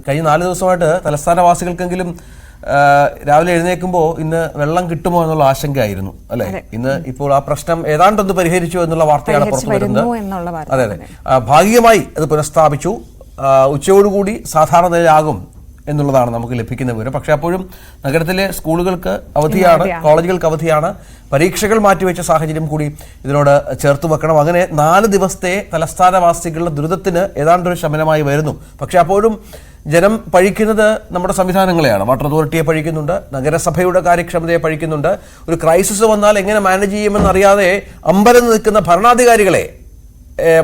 കഴിഞ്ഞ നാല് ദിവസമായിട്ട് തലസ്ഥാനവാസികൾക്കെങ്കിലും രാവിലെ എഴുന്നേൽക്കുമ്പോൾ ഇന്ന് വെള്ളം കിട്ടുമോ എന്നുള്ള ആശങ്കയായിരുന്നു അല്ലെ? ഇന്ന് ഇപ്പോൾ ആ പ്രശ്നം ഏതാണ്ട് ഒന്ന് പരിഹരിച്ചു എന്നുള്ള വാർത്തയാണ് പുറത്തുവരുന്നത്. പുറത്തു വരുന്നത് അതെ അതെ. ഭാഗികമായി അത് പുനഃസ്ഥാപിച്ചു. ഉച്ചയോടുകൂടി സാധാരണ നിലയാകും എന്നുള്ളതാണ് നമുക്ക് ലഭിക്കുന്ന വിവരം. പക്ഷേ അപ്പോഴും നഗരത്തിലെ സ്കൂളുകൾക്ക് അവധിയാണ്. കോളേജുകൾക്ക് അവധിയാണ്. പരീക്ഷകൾ മാറ്റിവെച്ച സാഹചര്യം കൂടി ഇതിനോട് ചേർത്ത് വെക്കണം. അങ്ങനെ നാല് ദിവസത്തെ തലസ്ഥാനവാസികളുടെ ദുരിതത്തിന് ഏതാണ്ടൊരു ശമനമായി വരുന്നു. പക്ഷേ അപ്പോഴും ജനം പഴിക്കുന്നത് നമ്മുടെ സംവിധാനങ്ങളെയാണ്. വാട്ടർ അതോറിറ്റിയെ പഴിക്കുന്നുണ്ട്. നഗരസഭയുടെ കാര്യക്ഷമതയെ പഴിക്കുന്നുണ്ട്. ഒരു ക്രൈസിസ് വന്നാൽ എങ്ങനെ മാനേജ് ചെയ്യുമെന്നറിയാതെ അമ്പരം നിൽക്കുന്ന ഭരണാധികാരികളെ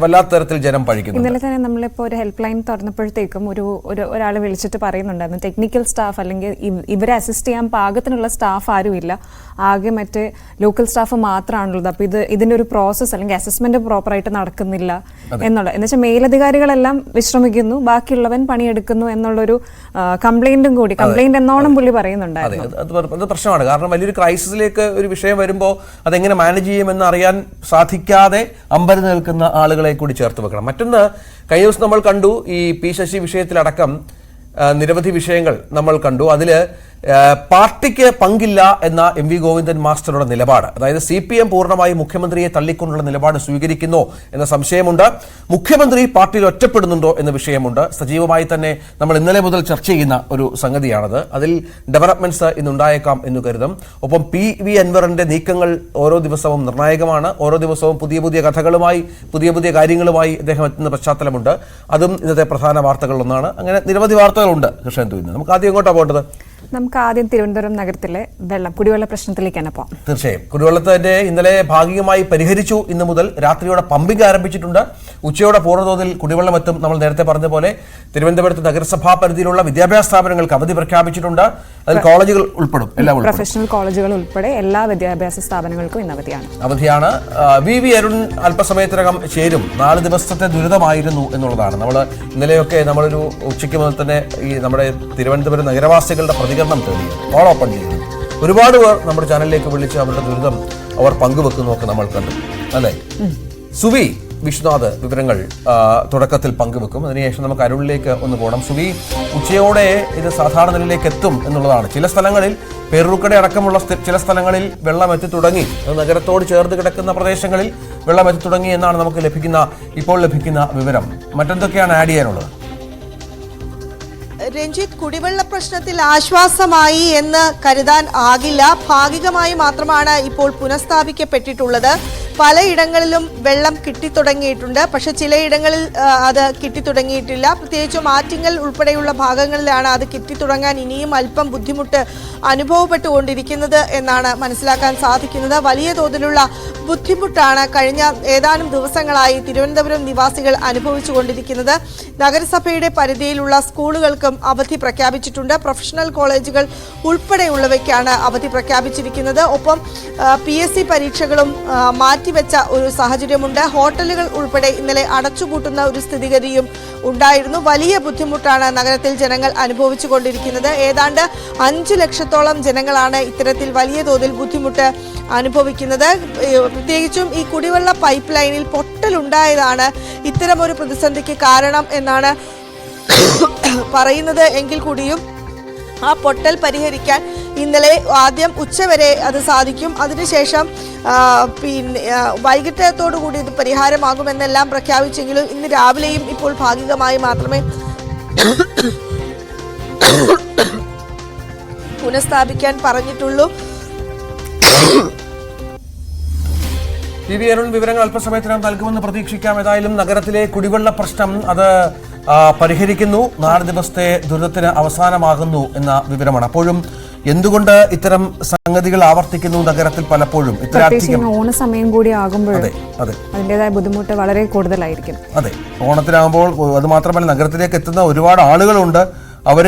വല്ലാത്ത തരത്തിൽ ജനം പഴിക്കുന്നു ഇന്നലെ തന്നെ നമ്മളിപ്പോൾ ഒരു ഹെൽപ്പ് ലൈൻ തുറന്നപ്പോഴത്തേക്കും ഒരു ഒരു ഒരാൾ വിളിച്ചിട്ട് പറയുന്നുണ്ടായിരുന്നു. ടെക്നിക്കൽ സ്റ്റാഫ് അല്ലെങ്കിൽ ഇവ- ഇവരെ അസിസ്റ്റ് ചെയ്യാൻ പാകത്തിനുള്ള സ്റ്റാഫ് ആരുമില്ല ആകെ മറ്റേ ലോക്കൽ സ്റ്റാഫ് മാത്രമാണുള്ളത്. അപ്പോൾ ഇത് ഇതിന്റെ ഒരു പ്രോസസ്സ് അല്ലെങ്കിൽ അസസ്മെന്റ് പ്രോപ്പറായിട്ട് നടക്കുന്നില്ല എന്നുള്ളത്. എന്ന് വെച്ചാൽ മേലധികാരികളെല്ലാം വിശ്രമിക്കുന്നു ബാക്കിയുള്ളവൻ പണിയെടുക്കുന്നു എന്നുള്ളൊരു കംപ്ലൈന്റും കൂടി കംപ്ലൈന്റ് എന്നോണം പുള്ളി പറയുന്നുണ്ടായിരുന്നു. അത് പ്രശ്നമാണ്. കാരണം വലിയൊരു ക്രൈസിസിലേക്ക് ഒരു വിഷയം വരുമ്പോൾ അതെങ്ങനെ മാനേജ് ചെയ്യുമെന്ന് അറിയാൻ സാധിക്കാതെ അമ്പരം നിൽക്കുന്ന ആളുകളെ കൂടി ചേർത്ത് വെക്കണം. മറ്റൊന്ന് കഴിഞ്ഞ ദിവസം നമ്മൾ കണ്ടു ഈ പി ശശി വിഷയത്തിലടക്കം നിരവധി വിഷയങ്ങൾ നമ്മൾ കണ്ടു. അതിൽ പാർട്ടിക്ക് പങ്കില്ല എന്ന എം വി ഗോവിന്ദൻ മാസ്റ്ററുടെ നിലപാട്. അതായത് സി പി എം പൂർണമായി മുഖ്യമന്ത്രിയെ തള്ളിക്കൊണ്ടുള്ള നിലപാട് സ്വീകരിക്കുന്നു എന്ന സംശയമുണ്ട്. മുഖ്യമന്ത്രി പാർട്ടിയിൽ ഒറ്റപ്പെടുന്നുണ്ടോ എന്ന വിഷയമുണ്ട്. സജീവമായി തന്നെ നമ്മൾ ഇന്നലെ മുതൽ ചർച്ച ചെയ്യുന്ന ഒരു സംഗതിയാണത്. അതിൽ ഡെവലപ്മെന്റ്സ് ഇന്നുണ്ടായേക്കാം എന്ന് കരുതും. ഒപ്പം പി വി അൻവറിന്റെ നീക്കങ്ങൾ ഓരോ ദിവസവും നിർണായകമാണ്. ഓരോ ദിവസവും പുതിയ പുതിയ കഥകളുമായി പുതിയ പുതിയ കാര്യങ്ങളുമായി അദ്ദേഹം എത്തുന്ന പശ്ചാത്തലമുണ്ട്. അതും ഇന്നത്തെ പ്രധാന വാർത്തകളിലൊന്നാണ്. അങ്ങനെ നിരവധി വാർത്തകളുണ്ട് കൃഷ്ണൻ തുയിന്ന് നമുക്ക് ആദ്യം എങ്ങോട്ടാണ് പോകേണ്ടത്? നമുക്ക് ആദ്യം തിരുവനന്തപുരം നഗരത്തിലെ വെള്ളം കുടിവെള്ള പ്രശ്നത്തിലേക്ക് തന്നെ പോകാം. തീർച്ചയായും. കുടിവെള്ളത്തിന്റെ ഇന്നലെ ഭാഗികമായി പരിഹരിച്ചു ഇന്ന് മുതൽ രാത്രിയോടെ പമ്പിംഗ് ആരംഭിച്ചിട്ടുണ്ട്. ഉച്ചയോടെ പൂർണതോതിൽ കുടിവെള്ളം എത്തും നമ്മൾ നേരത്തെ പറഞ്ഞ പോലെ തിരുവനന്തപുരത്ത് നഗരസഭാ പരിധിയിലുള്ള വിദ്യാഭ്യാസ സ്ഥാപനങ്ങൾക്ക് അവധി പ്രഖ്യാപിച്ചിട്ടുണ്ട്. അതിൽ കോളേജുകൾ ഉൾപ്പെടും എല്ലാം പ്രൊഫഷണൽ കോളേജുകൾ ഉൾപ്പെടെ എല്ലാ വിദ്യാഭ്യാസ സ്ഥാപനങ്ങൾക്കും ഇന്ന് അവധിയാണ്. അവധിയാണ് വി വി അരുൺ അല്പസമയത്തിനകം ചേരും. നാല് ദിവസത്തെ ദുരിതമായിരുന്നു എന്നുള്ളതാണ്. നമ്മൾ ഇന്നലെയൊക്കെ നമ്മളൊരു ഉച്ചയ്ക്ക് മുതൽ തന്നെ ഈ നമ്മുടെ തിരുവനന്തപുരം നഗരവാസികളുടെ പ്രതികരണം തേടി ഓൾ ഓപ്പൺ ചെയ്തു. ഒരുപാട് പേർ നമ്മുടെ ചാനലിലേക്ക് വിളിച്ച് അവരുടെ ദുരിതം അവർ പങ്കുവെക്കുന്നതൊക്കെ നമ്മൾ കണ്ടു. അല്ലേ? സുവി വിശ്വനാഥ് വിവരങ്ങൾ തുടക്കത്തിൽ പങ്കുവെക്കും. അതിനുശേഷം നമുക്ക് അരുളിലേക്ക് ഒന്ന് പോകണം സുവി ഉച്ചയോടെ ഇത് സാധാരണ നിലയിലേക്ക് എത്തും എന്നുള്ളതാണ്. ചില സ്ഥലങ്ങളിൽ പെരുക്കട അടക്കമുള്ള ചില സ്ഥലങ്ങളിൽ വെള്ളം എത്തി തുടങ്ങി. നഗരത്തോട് ചേർത്ത് കിടക്കുന്ന പ്രദേശങ്ങളിൽ വെള്ളം എത്തി തുടങ്ങി എന്നാണ് നമുക്ക് ലഭിക്കുന്ന ഇപ്പോൾ ലഭിക്കുന്ന വിവരം. മറ്റെന്തൊക്കെയാണ് ആഡ് ചെയ്യാനുള്ളത്? രഞ്ജിത്ത് കുടിവെള്ള പ്രശ്നത്തിൽ ആശ്വാസമായി എന്ന് കരുതാൻ ആകില്ല. ഭാഗികമായി മാത്രമാണ് ഇപ്പോൾ പുനഃസ്ഥാപിക്കപ്പെട്ടിട്ടുള്ളത്. പലയിടങ്ങളിലും വെള്ളം കിട്ടിത്തുടങ്ങിയിട്ടുണ്ട്. പക്ഷെ ചിലയിടങ്ങളിൽ അത് കിട്ടിത്തുടങ്ങിയിട്ടില്ല. പ്രത്യേകിച്ചും ആറ്റിങ്ങൽ ഉൾപ്പെടെയുള്ള ഭാഗങ്ങളിലാണ് അത് കിട്ടിത്തുടങ്ങാൻ ഇനിയും അല്പം ബുദ്ധിമുട്ട് അനുഭവപ്പെട്ടുകൊണ്ടിരിക്കുന്നത് എന്നാണ് മനസ്സിലാക്കാൻ സാധിക്കുന്നത്. വലിയ തോതിലുള്ള ബുദ്ധിമുട്ടാണ് കഴിഞ്ഞ ഏതാനും ദിവസങ്ങളായി തിരുവനന്തപുരം നിവാസികൾ അനുഭവിച്ചു കൊണ്ടിരിക്കുന്നത് നഗരസഭയുടെ പരിധിയിലുള്ള സ്കൂളുകൾക്കും അവധി പ്രഖ്യാപിച്ചിട്ടുണ്ട്. പ്രൊഫഷണൽ കോളേജുകൾ ഉൾപ്പെടെയുള്ളവയ്ക്കാണ് അവധി പ്രഖ്യാപിച്ചിരിക്കുന്നത്. ഒപ്പം പി പരീക്ഷകളും ആ, മാറ്റിവെച്ച ഒരു സാഹചര്യമുണ്ട്. ഹോട്ടലുകൾ ഉൾപ്പെടെ ഇന്നലെ അടച്ചുപൂട്ടുന്ന ഒരു സ്ഥിതിഗതിയും ഉണ്ടായിരുന്നു. വലിയ ബുദ്ധിമുട്ടാണ് നഗരത്തിൽ ജനങ്ങൾ അനുഭവിച്ചു കൊണ്ടിരിക്കുന്നത് ഏതാണ്ട് അഞ്ചു ലക്ഷത്തോളം ജനങ്ങളാണ് ഇത്തരത്തിൽ വലിയ തോതിൽ ബുദ്ധിമുട്ട് അനുഭവിക്കുന്നത്. പ്രത്യേകിച്ചും ഈ കുടിവെള്ള പൈപ്പ് ലൈനിൽ പൊട്ടലുണ്ടായതാണ് ഇത്തരമൊരു പ്രതിസന്ധിക്ക് കാരണം എന്നാണ് പറയുന്നത്. എങ്കിൽ കൂടിയും ആ പൊട്ടൽ പരിഹരിക്കാൻ ഇന്നലെ ആദ്യം ഉച്ചവരെ അത് സാധിക്കും. അതിനുശേഷം പിന്നെ വൈകിട്ടത്തോടുകൂടി വൈകിട്ടത്തോടു കൂടി ഇത് പരിഹാരമാകുമെന്നെല്ലാം പ്രഖ്യാപിച്ചെങ്കിലും ഇന്ന് രാവിലെയും ഇപ്പോൾ ഭാഗികമായി മാത്രമേ പുനഃസ്ഥാപിക്കാൻ പറഞ്ഞിട്ടുള്ളൂ. പി വി അരുൺ വിവരങ്ങൾ അല്പസമയത്തിനകം നൽകുമെന്ന് പ്രതീക്ഷിക്കാം. ഏതായാലും നഗരത്തിലെ കുടിവെള്ള പ്രശ്നം അത് പരിഹരിക്കുന്നു. നാല് ദിവസത്തെ ദുരിതത്തിന് അവസാനമാകുന്നു എന്ന വിവരമാണ്. അപ്പോഴും എന്തുകൊണ്ട് ഇത്തരം സംഗതികൾ ആവർത്തിക്കുന്നു നഗരത്തിൽ പലപ്പോഴും? ഇത്രയധികം ഓണ സമയം കൂടി അതെ. അതിന്റെതായ ബുദ്ധിമുട്ട് വളരെ കൂടുതലായിരിക്കും. അതെ ഓണത്തിനാകുമ്പോൾ അത് മാത്രമല്ല നഗരത്തിലേക്ക് എത്തുന്ന ഒരുപാട് ആളുകളുണ്ട്. അവർ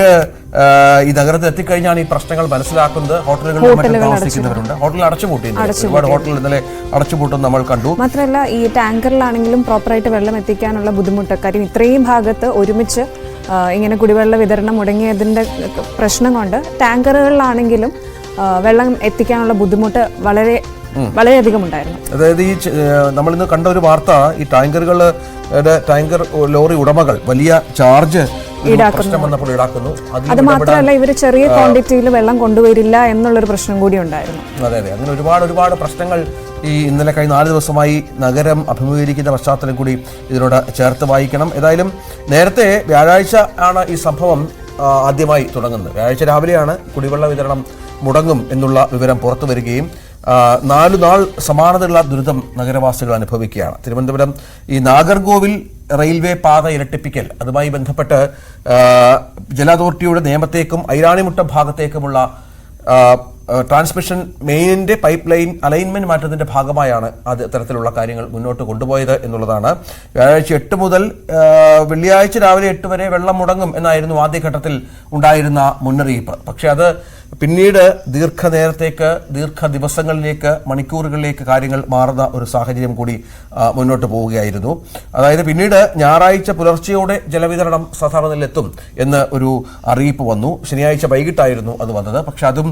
ഈ നഗരത്തിൽ എത്തിക്കഴിഞ്ഞാണ് ഈ പ്രശ്നങ്ങൾ മനസ്സിലാക്കുന്നത്. ഹോട്ടലുകളിൽ മറ്റും താമസിക്കുന്നവരുണ്ട്. ഹോട്ടലിൽ അടച്ചുപൂട്ടി ഒരുപാട് ഹോട്ടലിൽ ഇന്നലെ അടച്ചുപൂട്ടും നമ്മൾ കണ്ടു. മാത്രമല്ല ഈ ടാങ്കറിലാണെങ്കിലും പ്രോപ്പറായിട്ട് വെള്ളം എത്തിക്കാനുള്ള ബുദ്ധിമുട്ട് കാര്യം ഇത്രയും ഭാഗത്ത് ഒരുമിച്ച് ഇങ്ങനെ കുടിവെള്ള വിതരണം മുടങ്ങിയതിന്റെ പ്രശ്നം കൊണ്ട് ടാങ്കറുകളിലാണെങ്കിലും വെള്ളം എത്തിക്കാനുള്ള ബുദ്ധിമുട്ട് വളരെ വളരെയധികം ഉണ്ടായിരുന്നു അതായത് ഈ നമ്മൾ ഇന്ന് കണ്ട ഒരു വാർത്ത ഈ ടാങ്കറുകളുടെ ടാങ്കർ ലോറി ഉടമകൾ വലിയ ചാർജ് ഈടാക്കുന്നു. അത് മാത്രമല്ല ഇവർ ചെറിയ ക്വാണ്ടിറ്റിയിൽ വെള്ളം കൊണ്ടുവരില്ല എന്നുള്ളൊരു പ്രശ്നം കൂടി ഉണ്ടായിരുന്നു. അതെ അതെ. അങ്ങനെ ഒരുപാട് ഒരുപാട് പ്രശ്നങ്ങൾ ഈ ഇന്നലെ കഴിഞ്ഞ നാല് ദിവസമായി നഗരം അഭിമുഖീകരിക്കുന്ന പശ്ചാത്തലം കൂടി ഇതിനോട് ചേർത്ത് വായിക്കണം. ഏതായാലും നേരത്തെ വ്യാഴാഴ്ച ആണ് ഈ സംഭവം ആദ്യമായി തുടങ്ങുന്നത്. വ്യാഴാഴ്ച രാവിലെയാണ് കുടിവെള്ള വിതരണം മുടങ്ങും എന്നുള്ള വിവരം പുറത്തു വരികയും നാലു നാൾ സമാനതയുള്ള ദുരിതം നഗരവാസികൾ അനുഭവിക്കുകയാണ്. തിരുവനന്തപുരം ഈ നാഗർകോവിൽ റെയിൽവേ പാത ഇരട്ടിപ്പിക്കൽ. അതുമായി ബന്ധപ്പെട്ട് ജല അതോറിറ്റിയുടെ നിയമത്തേക്കും ഐരാണിമുട്ടം ഭാഗത്തേക്കുമുള്ള ട്രാൻസ്മിഷൻ മെയിനിന്റെ പൈപ്പ് ലൈൻ അലൈൻമെന്റ് മാറ്റത്തിന്റെ ഭാഗമായാണ് അത് ഇത്തരത്തിലുള്ള കാര്യങ്ങൾ മുന്നോട്ട് കൊണ്ടുപോയത് എന്നുള്ളതാണ്. വ്യാഴാഴ്ച എട്ട് മുതൽ വെള്ളിയാഴ്ച രാവിലെ എട്ട് വരെ വെള്ളം മുടങ്ങും എന്നായിരുന്നു ആദ്യഘട്ടത്തിൽ ഉണ്ടായിരുന്ന മുന്നറിയിപ്പ്. പക്ഷെ അത് പിന്നീട് ദീർഘനേരത്തേക്ക് ദീർഘ ദിവസങ്ങളിലേക്ക് മണിക്കൂറുകളിലേക്ക് കാര്യങ്ങൾ മാറുന്ന ഒരു സാഹചര്യം കൂടി മുന്നോട്ട് പോവുകയായിരുന്നു. അതായത് പിന്നീട് ഞായറാഴ്ച പുലർച്ചെയോടെ ജലവിതരണം സാധാരണയിലെത്തും എന്ന് ഒരു അറിയിപ്പ് വന്നു. ശനിയാഴ്ച വൈകിട്ടായിരുന്നു അത് വന്നത്. പക്ഷെ അതും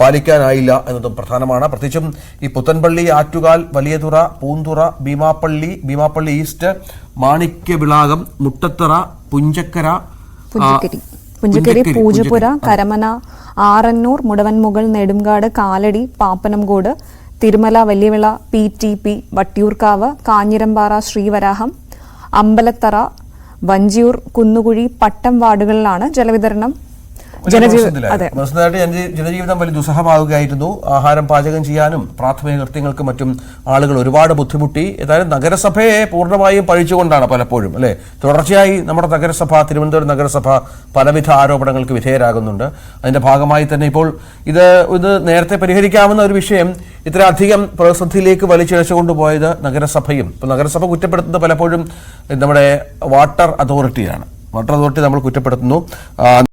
പാലിക്കാനായില്ല എന്നതും പ്രധാനമാണ്. പ്രത്യേകിച്ചും ഈ Puthenpally Attukal Valiyathura Poonthura Beemapally Beemapally east Manikyavilakam Muttathara Punchakkara. Punchakkari Poojapura Poojappura Karamana Arannoor Mudavanmugal Nedumkad Kaladi Pappanamcode Thirumala Valiyavila P T P Vattiyoorkavu Kanjirampara Sreevaraham Ambalathara Vanchiyoor Kunnukuzhy Pattom വാർഡുകളിലാണ് ജലവിതരണം. ജനജീവിതം വലിയ ദുസ്സഹമാവുകയായിരുന്നു. ആഹാരം പാചകം ചെയ്യാനും പ്രാഥമിക കൃത്യങ്ങൾക്കും മറ്റും ആളുകൾ ഒരുപാട് ബുദ്ധിമുട്ടി. ഏതായാലും നഗരസഭയെ പൂർണമായും പഴിച്ചുകൊണ്ടാണ് പലപ്പോഴും അല്ലെ? തുടർച്ചയായി നമ്മുടെ നഗരസഭ തിരുവനന്തപുരം നഗരസഭ പലവിധ ആരോപണങ്ങൾക്ക് വിധേയരാകുന്നുണ്ട്. അതിന്റെ ഭാഗമായി തന്നെ ഇപ്പോൾ ഇത് ഇത് നേരത്തെ പരിഹരിക്കാവുന്ന ഒരു വിഷയം ഇത്ര അധികം പ്രതിസന്ധിയിലേക്ക് വലിച്ചിഴച്ചുകൊണ്ട് പോയത് നഗരസഭയും. ഇപ്പോൾ നഗരസഭ കുറ്റപ്പെടുത്തുന്നത് പലപ്പോഴും നമ്മുടെ വാട്ടർ അതോറിറ്റിയാണ്. വാട്ടർ അതോറിറ്റി നമ്മൾ കുറ്റപ്പെടുത്തുന്നു.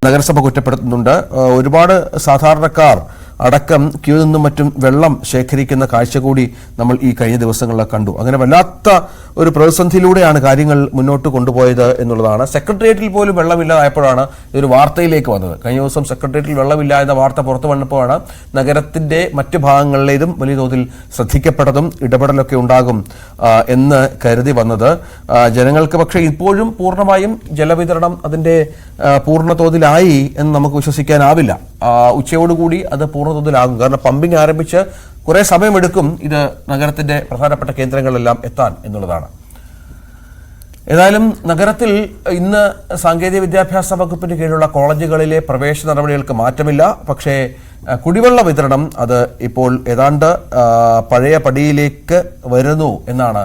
നഗരസഭ കുറ്റപ്പെടുത്തുന്നുണ്ട്. ഒരുപാട് സാധാരണക്കാർ അടക്കം ക്യൂ നിന്നും മറ്റും വെള്ളം ശേഖരിക്കുന്ന കാഴ്ച കൂടി നമ്മൾ ഈ കഴിഞ്ഞ ദിവസങ്ങളിലൊക്കെ കണ്ടു. അങ്ങനെ വല്ലാത്ത ഒരു പ്രതിസന്ധിയിലൂടെയാണ് കാര്യങ്ങൾ മുന്നോട്ട് കൊണ്ടുപോയത് എന്നുള്ളതാണ്. സെക്രട്ടേറിയറ്റിൽ പോലും വെള്ളമില്ലാതായപ്പോഴാണ് ഇതൊരു വാർത്തയിലേക്ക് വന്നത്. കഴിഞ്ഞ ദിവസം സെക്രട്ടേറിയറ്റിൽ വെള്ളമില്ല എന്ന വാർത്ത പുറത്തു വന്നപ്പോഴാണ് നഗരത്തിന്റെ മറ്റു ഭാഗങ്ങളിലേതും വലിയ തോതിൽ ശ്രദ്ധിക്കപ്പെട്ടതും ഇടപെടലൊക്കെ ഉണ്ടാകും എന്ന് കരുതി വന്നത്. ജനങ്ങൾക്ക് പക്ഷേ ഇപ്പോഴും പൂർണമായും ജലവിതരണം അതിന്റെ പൂർണ തോതിലായി എന്ന് നമുക്ക് വിശ്വസിക്കാനാവില്ല. ഉച്ചയോടുകൂടി അത് പൂർണതോതിലാകും. കാരണം പമ്പിംഗ് ആരംഭിച്ച് കുറെ സമയമെടുക്കും ഇത് നഗരത്തിന്റെ പ്രധാനപ്പെട്ട കേന്ദ്രങ്ങളിലെല്ലാം എത്താൻ എന്നുള്ളതാണ്. ഏതായാലും നഗരത്തിൽ ഇന്ന് സാങ്കേതിക വിദ്യാഭ്യാസ വകുപ്പിന് കീഴിലുള്ള കോളേജുകളിലെ പ്രവേശന നടപടികൾക്ക് മാറ്റമില്ല. പക്ഷേ കുടിവെള്ള വിതരണം അത് ഇപ്പോൾ ഏതാണ്ട് പഴയ പടിയിലേക്ക് വരുന്നു എന്നാണ്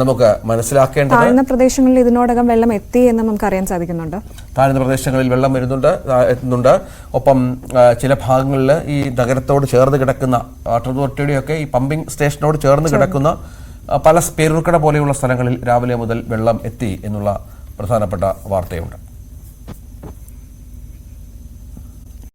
നമുക്ക് മനസ്സിലാക്കേണ്ടത് താഴ്ന്ന പ്രദേശങ്ങളിൽ ഇതിനോടകം വെള്ളം എത്തി എന്ന് നമുക്ക് അറിയാൻ സാധിക്കുന്നുണ്ട്. താഴ്ന്ന പ്രദേശങ്ങളിൽ വെള്ളം വരുന്നുണ്ട് എത്തുന്നുണ്ട്. ഒപ്പം ചില ഭാഗങ്ങളിൽ ഈ നഗരത്തോട് ചേർന്ന് കിടക്കുന്ന വാട്ടർ അതോറിറ്റിയുടെയൊക്കെ ഈ പമ്പിംഗ് സ്റ്റേഷനോട് ചേർന്ന് കിടക്കുന്ന പല പേരൂർക്കട പോലെയുള്ള സ്ഥലങ്ങളിൽ രാവിലെ മുതൽ വെള്ളം എത്തി എന്നുള്ള പ്രധാനപ്പെട്ട വാർത്തയുണ്ട്.